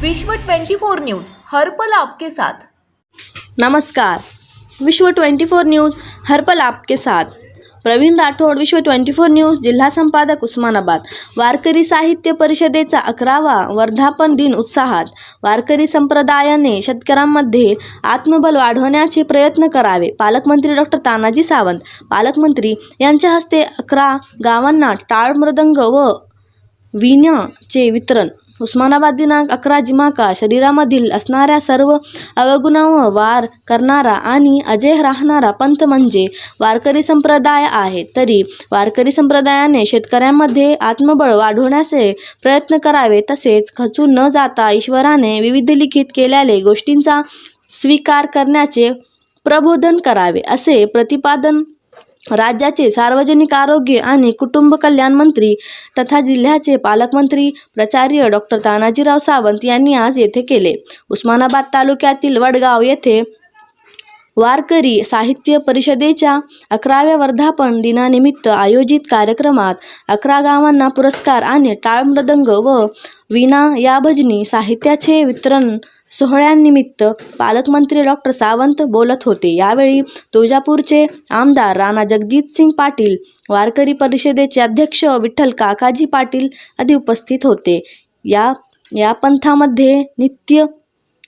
विश्व 24 न्यूज हर्पल आपके साथ. नमस्कार. विश्व 24 न्यूज हर्पल आपके साथ. प्रवीण राठोड विश्व 24 न्यूज जिल्हा संपादक उस्मानाबाद. वारकरी साहित्य परिषदेचा अकरावा वर्धापन दिन उत्साहात वारकरी संप्रदायाने शेतकऱ्यांमध्ये आत्मबल वाढवण्याचे प्रयत्न करावे. पालकमंत्री डॉक्टर तानाजी सावंत पालकमंत्री यांच्या हस्ते अकरा गावांना टाळ मृदंग व विण्याचे वितरण उस्मानाबाद दिनांक अकरा जिमाका शरीरामधील असणाऱ्या सर्व अवगुणांवर वार करणारा आणि अजय राहणारा पंथ म्हणजे वारकरी संप्रदाय आहे. तरी वारकरी संप्रदायाने शेतकऱ्यांमध्ये आत्मबळ वाढवण्याचे प्रयत्न करावे तसेच खचून न जाता ईश्वराने विविध लिखित केलेले गोष्टींचा स्वीकार करण्याचे प्रबोधन करावे असे प्रतिपादन राज्याचे सार्वजनिक आरोग्य आणि कुटुंब कल्याण मंत्री तथा जिल्ह्याचे पालकमंत्री प्राचार्य डॉक्टर तानाजीराव सावंत यांनी आज येथे केले. उस्मानाबाद तालुक्यातील वडगाव येथे वारकरी साहित्य परिषदेच्या अकराव्या वर्धापन दिनानिमित्त आयोजित कार्यक्रमात अकरा गावांना पुरस्कार आणि टाळ मृदंग व विना या भजनी साहित्याचे वितरण सोहळ्यांनिमित्त पालकमंत्री डॉक्टर सावंत बोलत होते. यावेळी तुळजापूरचे आमदार राणा जगजितसिंग पाटील वारकरी परिषदेचे अध्यक्ष विठ्ठल काकाजी पाटील आदी उपस्थित होते. या या पंथामध्ये नित्य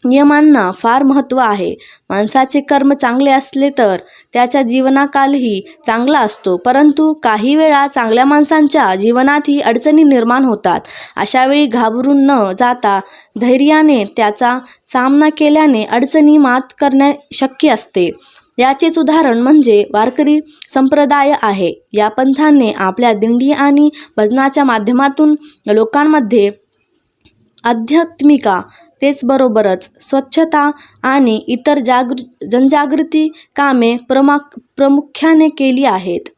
नियमांना फार महत्त्व आहे. माणसाचे कर्म चांगले असले तर त्याच्या जीवनाकालही चांगला असतो. परंतु काही वेळा चांगल्या माणसांच्या जीवनातही अडचणी निर्माण होतात. अशावेळी घाबरून न जाता धैर्याने त्याचा सामना केल्याने अडचणी मात करणे शक्य असते. याचेच उदाहरण म्हणजे वारकरी संप्रदाय आहे. या पंथाने आपल्या दिंडी आणि भजनाच्या माध्यमातून लोकांमध्ये आध्यात्मिका तेचबरोबरच स्वच्छता आणि इतर जागृ जनजागृती कामे प्रमा प्रामुख्याने केली आहेत.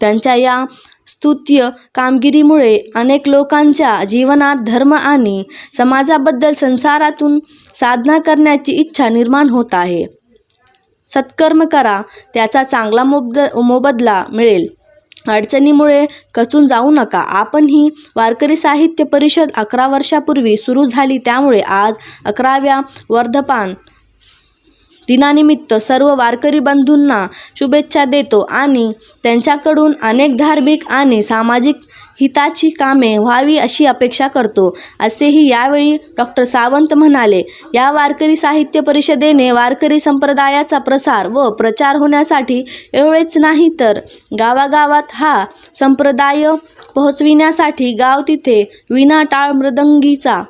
त्यांच्या या स्तुत्य कामगिरीमुळे अनेक लोकांच्या जीवनात धर्म आणि समाजाबद्दल संसारातून साधना करण्याची इच्छा निर्माण होत आहे. सत्कर्म करा त्याचा चांगला मोबद मोबदला मिळेल. अडचणीमुळे खचून जाऊ नका. आपण ही वारकरी साहित्य परिषद अकरा वर्षापूर्वी सुरू झाली त्यामुळे आज अकराव्या वर्धपान दिनानिमित्त सर्व वारकरी बंधूंना शुभेच्छा देतो आणि त्यांच्याकडून अनेक धार्मिक आणि सामाजिक हिताची कामे व्हावी अशी अपेक्षा करतो. असेही यावेळी डॉक्टर सावंत म्हणाले या वारकरी साहित्य परिषदेने वारकरी संप्रदायाचा प्रसार व प्रचार होण्यासाठी एवढेच नाही तर गावागावात हा संप्रदाय पोहोचविण्यासाठी गाव तिथे विना टाळ मृदंगीचा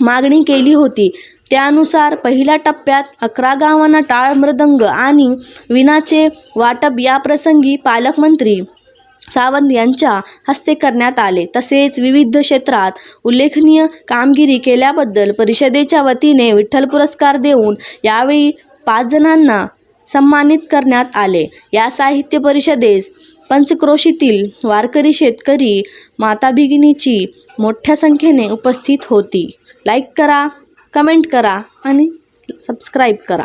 मागणी केली होती. त्यानुसार पहिल्या टप्प्यात अकरा गावांना टाळ मृदंग आणि विनाचे वाटप या प्रसंगी पालकमंत्री सावंत यांच्या हस्ते करण्यात आले. तसेच विविध क्षेत्रात उल्लेखनीय कामगिरी केल्याबद्दल परिषदेच्या वतीने विठ्ठल पुरस्कार देऊन यावेळी पाच जणांना सन्मानित करण्यात आले. या साहित्य परिषदेस पंचक्रोशीतील वारकरी शेतकरी माता भगिनीची मोठ्या संख्येने उपस्थित होती. लाईक करा कमेंट करा आणि सबस्क्राईब करा.